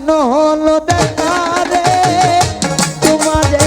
কেন হলো দেখা রে? তোমারে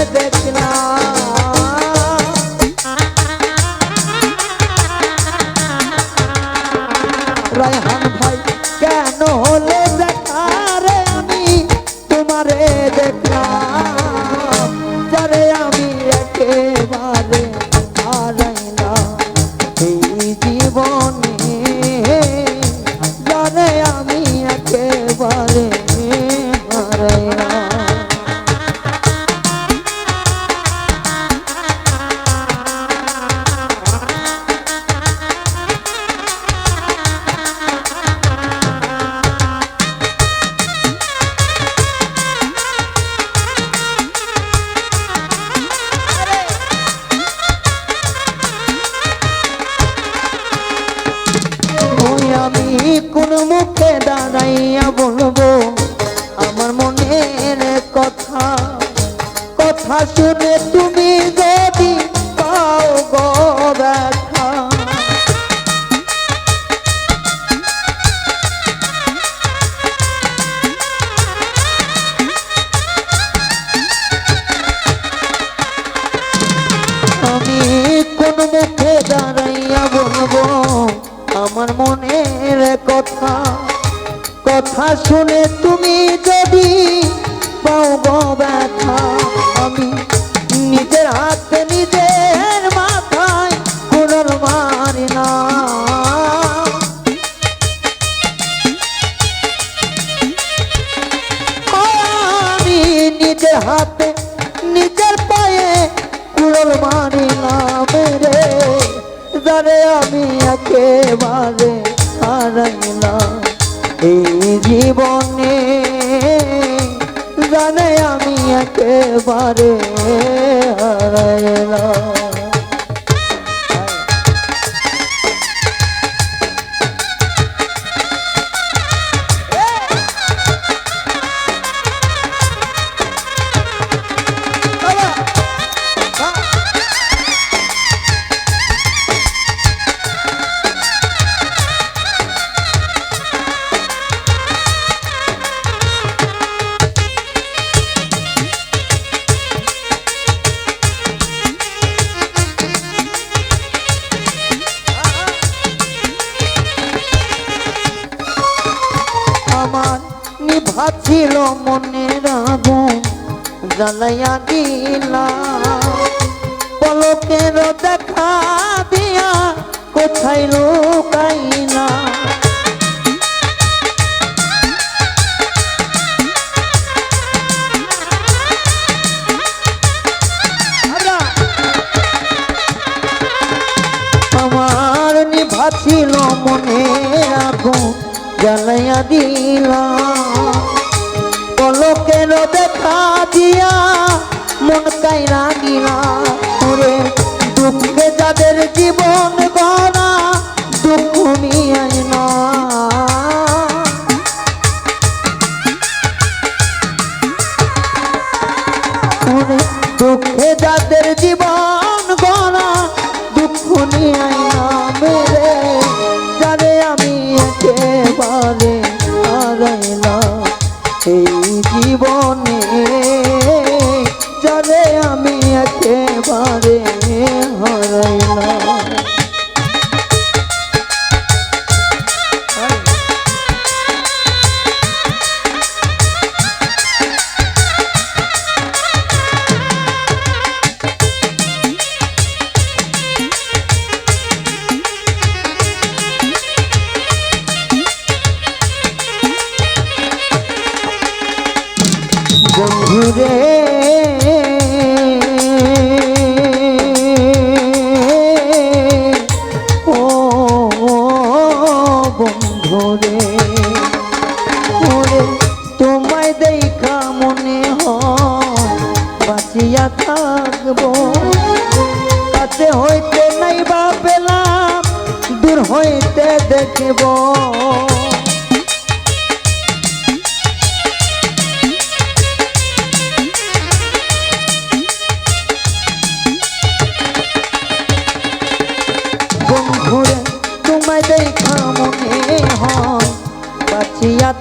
বলব, আমার মনের কথা কথা শুনে তুমি যদি পাও ব্যথা। আমি কোন মুখে দাঁড়াইয়া বলব, আমার কথা শুনে তুমি যদি পাও গো ব্যথা, আমি নিজের হাতে, নিজের মাথায় কুড়াল মারি না। আমি নিজের হাতে, নিজের পায়ে কুড়ল না রে যারে আমি একেবারে হারাইলাম এই জীবনে জানে আমি একেবারে হারাইলাম নিভাছিল মনের আগুন জ্বালাইয়া দিলা পলকের দেখা দিয়া কোথায় লুকাইলা আমার নিভাছিল মনে আগুন জ্বালাইয়া দিলা পলকের দেখা দিয়া? মন কাইরা দিলা ওরে, দুঃখে যাদের জীবন গড়া, দুঃখ মিয়াই না। দুঃখে যাদের জীবন একেবারে হারাইলাম বন্ধুরে কাছে হইতে নাই বা পেলাম, দূর হইতে দেখব।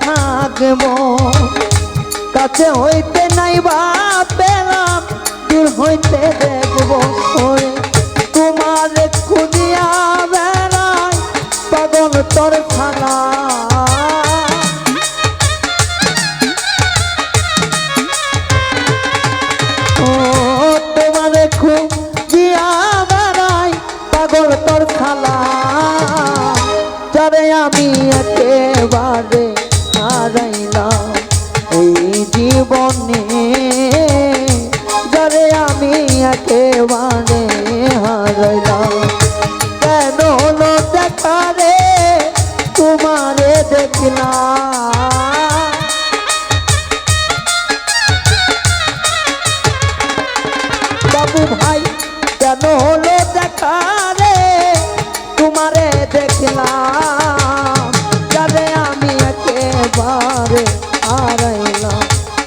থাকব। কাছে হইতে নাই বা পেলাম, দূর হইতে দেখব। সরে হারালাম তবে আমি একেবারে হারাইলাম এই জীবনে। যারে আমি একেবারে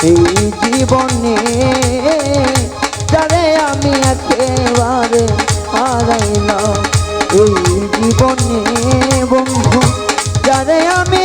এই জীবনে যারে আমি একেবারে হারাইলাম এই জীবনে বন্ধু যারে আমি